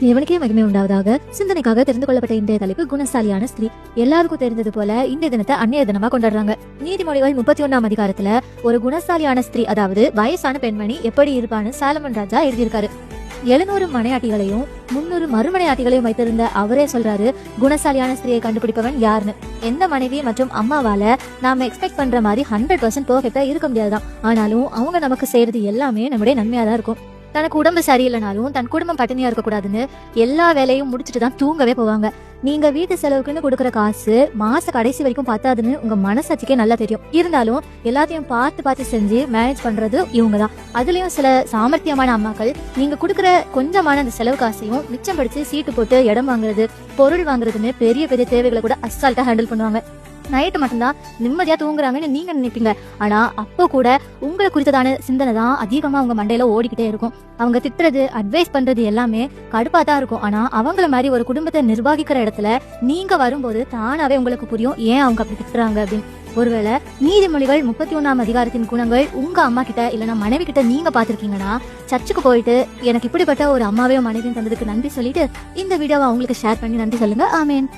இவனுக்கே மகிமை உண்டாவதாக சிந்தனைக்காக தெரிந்து கொள்ளப்பட்ட இன்றைய தலைப்பு குணசாலியான ஸ்திரீ. எல்லாருக்கும் தெரிந்தது போல இந்த தினத்தை அந்நிய தினமா கொண்டாடுறாங்க. நீதிமொழிகள் முப்பத்தி ஒன்னாம் அதிகாரத்துல ஒரு குணசாலியான ஸ்திரீ அதாவது வயசான பெண்மணி எப்படி இருப்பான்னு சாலமன் ராஜா எழுதியிருக்காரு. எழுநூறு மனையாட்டிகளையும் முன்னூறு மறுமனையாட்டிகளையும் வைத்திருந்த அவரே சொல்றாரு குணசாலியான ஸ்திரியை கண்டுபிடிப்பவன் யாருன்னு. எந்த மனைவி மற்றும் அம்மாவால நாம எக்ஸ்பெக்ட் பண்ற மாதிரி ஹண்ட்ரட் பர்சன்ட் பெர்ஃபெக்டா இருக்க முடியாதுதான். ஆனாலும் அவங்க நமக்கு செய்யறது எல்லாமே நம்முடைய நன்மையா தான் இருக்கும். தனக்கு உடம்பு சரியில்லைனாலும் தன் குடும்பம் பட்டினியா இருக்கக்கூடாதுன்னு எல்லா வேலையும் முடிச்சுட்டு தான் தூங்கவே போவாங்க. நீங்க வீட்டு செலவுக்குன்னு கொடுக்குற காசு மாச கடைசி வரைக்கும் பத்தாதுன்னு உங்க மனசாட்சிக்கே நல்லா தெரியும். இருந்தாலும் எல்லாத்தையும் பார்த்து பார்த்து செஞ்சு மேனேஜ் பண்றது இவங்க தான். அதுலயும் சில சாமர்த்தியமான அம்மாக்கள் நீங்க கொடுக்குற கொஞ்சமான அந்த செலவு காசையும் மிச்சம் படிச்சு சீட்டு போட்டு இடம் வாங்குறது பொருள் வாங்குறதுன்னு பெரிய பெரிய தேவைகளை கூட அசால்ட்டா ஹேண்டில் பண்ணுவாங்க. நைட்டு மட்டும்தான் நிம்மதியா தூங்குறாங்கன்னு நீங்க நினைப்பீங்க. ஆனா அப்போ கூட உங்களை குறித்ததான சிந்தனை தான் அதிகமா அவங்க மண்டையில ஓடிக்கிட்டே இருக்கும். அவங்க திட்டுறது அட்வைஸ் பண்றது எல்லாமே கடுப்பா தான் இருக்கும். ஆனா அவங்கள மாதிரி ஒரு குடும்பத்தை நிர்வகிக்கிற இடத்துல நீங்க வரும்போது தானாவே உங்களுக்கு புரியும் ஏன் அவங்க அப்படி திட்டுறாங்க? அப்படின்னு. ஒருவேளை நீதிமொழிகள் முப்பத்தி ஒன்னாம் அதிகாரத்தின் குணங்கள் உங்க அம்மா கிட்ட இல்லைன்னா மனைவி கிட்ட நீங்க பாத்திருக்கீங்கன்னா சர்ச்சுக்கு போயிட்டு எனக்கு இப்படிப்பட்ட ஒரு அம்மாவையும் மனைவியும் தந்ததுக்கு நன்றி சொல்லிட்டு இந்த வீடியோவை அவங்களுக்கு ஷேர் பண்ணி நன்றி சொல்லுங்க. ஆமேன்.